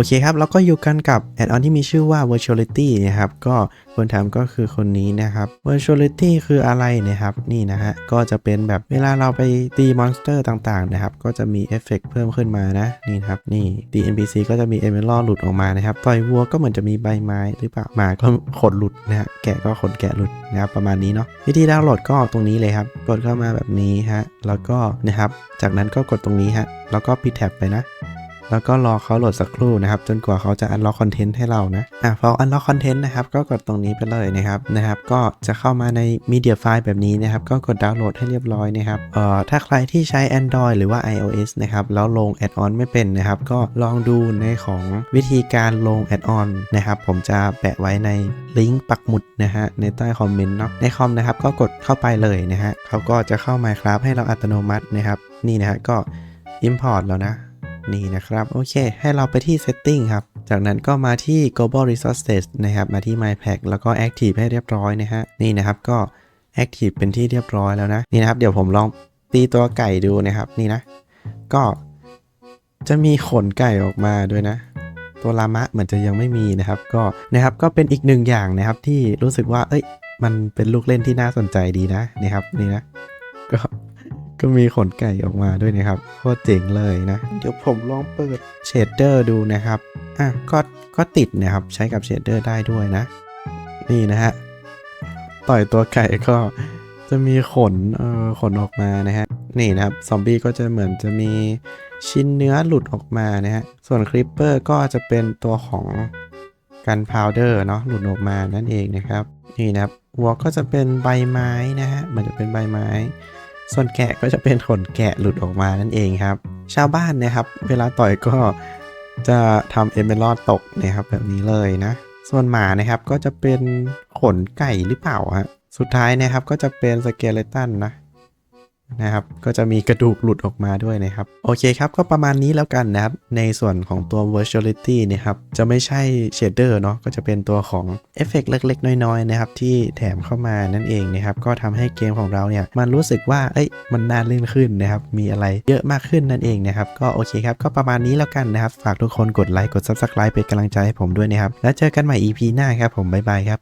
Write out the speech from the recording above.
อเคครับ แล้วก็อยู่กันกับแอดออนที่มีชื่อว่า virtuality นะครับ ก็คนทำก็คือคนนี้นะครับ virtuality คืออะไรนะครับ นี่นะฮะ ก็จะเป็นแบบเวลาเราไปตีมอนสเตอร์ต่างๆนะครับ ก็จะมีเอฟเฟกต์เพิ่มขึ้นมานะ นี่ครับ นี่ตี NPC ก็จะมีเอเมอรัลหลุดออกมานะครับ ต่อยวัวก็เหมือนจะมีใบไม้หรือเปล่า หมาก็ขนหลุดนะฮะ แกะก็ขนแกะหลุดนะครับประมาณนี้เนาะ วิธีดาวน์โหลดก็ตรงนี้เลยครับ กดเข้ามาแบบนี้ฮะ แล้วก็นะครับ จากนั้นก็กดตรงนี้ฮะ แล้วก็ปิดแท็บไปนะ แล้วก็รอเขาโหลดสักครู่นะครับ จนกว่าเขาจะ unlock content ให้เรานะอะพอ unlock content นะครับก็กดตรงนี้ไปเลยนะครับนะครับ ก็จะเข้ามาใน media file แบบนี้นะครับ ก็กดดาวน์โหลดให้เรียบร้อยนะครับเอ่อถ้าใครที่ใช้ Android หรือว่า iOS นะครับแล้วลง add-on ไม่เป็นนะครับ ก็ลองดูในของวิธีการลง add-on นะครับ ผมจะแปะไว้ในลิงก์ปักหมุดนะฮะในใต้คอมเมนต์เนาะในคอมนะครับ ก็กดเข้าไปเลยนะฮะเขาก็จะเข้า Minecraft ให้เราอัตโนมัตินะครับ นี่นะฮะก็ import แล้วนะ นี่นะครับ โอเค ให้เราไปที่ setting ครับ จากนั้นก็มาที่ global resources นะครับ มาที่ my pack แล้วก็ active ให้เรียบร้อยนะฮะ นี่นะครับก็ active เป็นที่เรียบร้อยแล้วนะ นี่นะครับ เดี๋ยวผมลองตีตัวไก่ดูนะครับ นี่นะ ก็จะมีขนไก่ออกมาด้วยนะ ตัวลามะเหมือนจะยังไม่มีนะครับ ก็นะครับก็เป็นอีกหนึ่งอย่างนะครับที่รู้สึกว่า เอ้ย มันเป็นลูกเล่นที่น่าสนใจดีนะนะครับ นี่นะ ก็ ก็มีขนไก่ออกมาด้วยนะครับโคตรเจ๋งเลยนะ เดี๋ยวผมลองเปิดเชดเดอร์ดูนะครับอะก็ก็ติดนะครับใช้กับเชดเดอร์ได้ด้วยนะ นี่นะฮะต่อยตัวไก่ก็จะมีขนเอ่อขนออกมานะฮะนี่นะครับซอมบี้ก็จะเหมือนจะมีชิ้นเนื้อหลุดออกมานะฮะส่วนคริปเปอร์ก็จะเป็นตัวของกันพาวเดอร์เนาะหลุดออกมานั่นเองนะครับนี่นะครับวัวก็จะเป็นใบไม้นะฮะมันจะเป็นใบไม้ ส่วนแกะก็จะเป็นขนแกะหลุดออกมานั่นเองครับ ชาวบ้านนะครับ เวลาต่อยก็จะทำเอเมอรัลตกนะครับแบบนี้เลยนะ ส่วนหมานะครับก็จะเป็นขนไก่หรือเปล่าฮะสุดท้ายนะครับก็จะเป็นสเกเลตันนะ นะครับ ก็จะมีกระดูกหลุดออกมาด้วยนะครับ โอเคครับ ก็ประมาณนี้แล้วกันนะครับ ในส่วนของตัว virtuality นะครับ จะไม่ใช่เชดเดอร์เนาะ ก็จะเป็นตัวของเอฟเฟกต์เล็กๆ น้อยๆ นะครับ ที่แถมเข้ามานั่นเองนะครับ ก็ทำให้เกมของเราเนี่ย มันรู้สึกว่า เอ้ย มันน่าเล่นขึ้นนะครับ มีอะไรเยอะมากขึ้นนั่นเองนะครับ ก็โอเคครับ ก็ประมาณนี้แล้วกันนะครับ ฝากทุกคนกดไลค์ กด subscribe เป็นกำลังใจให้ผมด้วยนะครับ แล้วเจอกันใหม่ EP หน้าครับ ผมบ๊ายบายครับ